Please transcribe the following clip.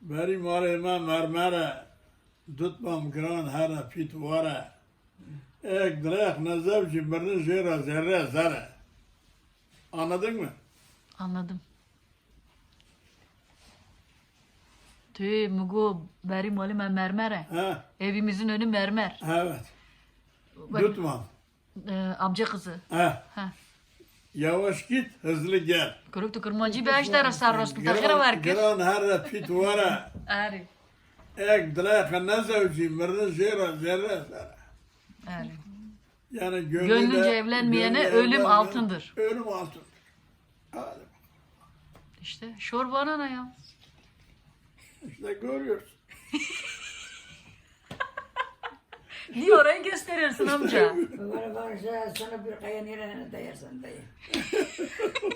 Beri mare ma mermere. Tutmam gran hera pit vare. Ek direk nezev ki birini jera zerre zere. Anladın mı? Anladım. Tüy mugu beri mali me mermere. Ha, Evimizin önü mermer. evet. Bak, e, amca kızı. Ha, Ha. Yavaş git, hızlı gel. Kurup tu kurmancı beş tara sarros ku takhira var ki. Gran hera pit vare. Ari. Ek direk nezev ki birini jera zerre zere. Ari. Yani gönlüyle- Gönlünce evlenmeyene ölüm altındır. Ölüm altındır. Hadi. İşte şor bana ne ya? İşte görüyorsun. Niye orayı gösteriyorsun amca? Bana bak sana bir kaya nereye dayarsan dayı.